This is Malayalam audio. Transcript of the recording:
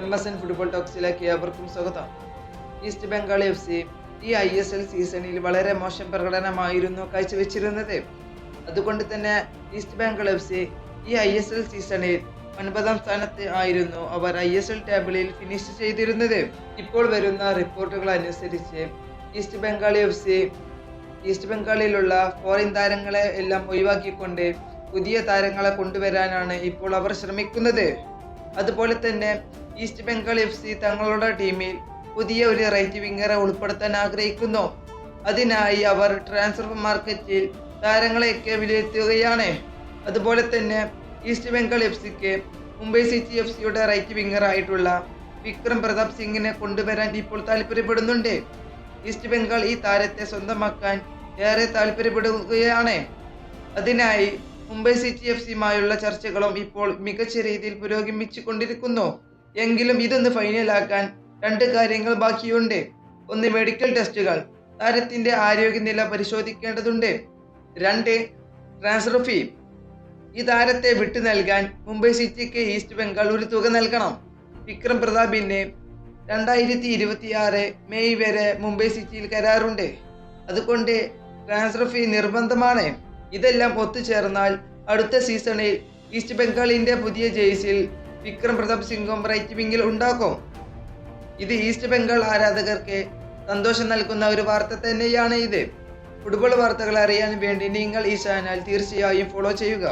എം എസ് എൻ ഫുട്ബോൾ ടോക്സിലേക്ക് ഏവർക്കും സ്വാഗതം. ഈസ്റ്റ് ബംഗാൾ എഫ് സി ഈ ഐ എസ് എൽ സീസണിൽ വളരെ മോശം പ്രകടനമായിരുന്നു കാഴ്ചവെച്ചിരുന്നത്. അതുകൊണ്ട് തന്നെ ഈസ്റ്റ് ബംഗാൾ എഫ് സി ഈ ഐ എസ് എൽ സീസണിൽ ഒൻപതാം സ്ഥാനത്ത് ആയിരുന്നു അവർ ഐ എസ് എൽ ടേബിളിൽ ഫിനിഷ് ചെയ്തിരുന്നത്. ഇപ്പോൾ വരുന്ന റിപ്പോർട്ടുകൾ അനുസരിച്ച് East Bengal F C East ബംഗാളിലുള്ള foreign താരങ്ങളെ എല്ലാം ഒഴിവാക്കിക്കൊണ്ട് പുതിയ താരങ്ങളെ കൊണ്ടുവരാനാണ് ഇപ്പോൾ അവർ ശ്രമിക്കുന്നത്. അതുപോലെ തന്നെ ഈസ്റ്റ് ബംഗാൾ എഫ് സി തങ്ങളുടെ ടീമിൽ പുതിയ ഒരു റൈറ്റ് വിങ്ങറെ ഉൾപ്പെടുത്താൻ ആഗ്രഹിക്കുന്നു. അതിനായി അവർ ട്രാൻസ്ഫർ മാർക്കറ്റിൽ താരങ്ങളെയൊക്കെ വിലയിരുത്തുകയാണ്. അതുപോലെ തന്നെ ഈസ്റ്റ് ബംഗാൾ എഫ് സിക്ക് മുംബൈ സിറ്റി എഫ് സിയുടെ റൈറ്റ് വിങ്ങറായിട്ടുള്ള വിക്രം പ്രതാപ് സിംഗിനെ കൊണ്ടുവരാൻ ഇപ്പോൾ താല്പര്യപ്പെടുന്നുണ്ട്. ഈസ്റ്റ് ബംഗാൾ ഈ താരത്തെ സ്വന്തമാക്കാൻ ഏറെ താല്പര്യപ്പെടുകയാണ്. അതിനായി മുംബൈ സിറ്റി എഫ് സിയുമായുള്ള ചർച്ചകളും ഇപ്പോൾ മികച്ച രീതിയിൽ പുരോഗമിച്ചു കൊണ്ടിരിക്കുന്നു എങ്കിലും ഇതൊന്ന് ഫൈനലാക്കാൻ രണ്ട് കാര്യങ്ങൾ ബാക്കിയുണ്ട്. ഒന്ന് മെഡിക്കൽ ടെസ്റ്റുകൾ താരത്തിന്റെ ആരോഗ്യനില പരിശോധിക്കേണ്ടതുണ്ട്. രണ്ട് ട്രാൻസ്ഫർ ഫീ ഈ താരത്തെ വിട്ടു നൽകാൻ മുംബൈ സിറ്റിക്ക് ഈസ്റ്റ് ബംഗാൾ ഒരു തുക നൽകണം. വിക്രം പ്രതാപിന് രണ്ടായിരത്തി ഇരുപത്തി ആറ് മെയ് വരെ മുംബൈ സിറ്റിയിൽ കരാറുണ്ട്. അതുകൊണ്ട് ട്രാൻസ്ഫർ ഫീ നിർബന്ധമാണ്. ഇതെല്ലാം ഒത്തുചേർന്നാൽ അടുത്ത സീസണിൽ ഈസ്റ്റ് ബംഗാളിന്റെ പുതിയ ജേഴ്സിയിൽ വിക്രം പ്രതാപ് സിംഗും റൈറ്റ് വിങ്ങിൽ ഉണ്ടാക്കും. ഇത് ഈസ്റ്റ് ബംഗാൾ ആരാധകർക്ക് സന്തോഷം നൽകുന്ന ഒരു വാർത്ത തന്നെയാണ് ഇത്. ഫുട്ബോൾ വാർത്തകൾ അറിയാൻ വേണ്ടി നിങ്ങൾ ഈ ചാനൽ തീർച്ചയായും ഫോളോ ചെയ്യുക.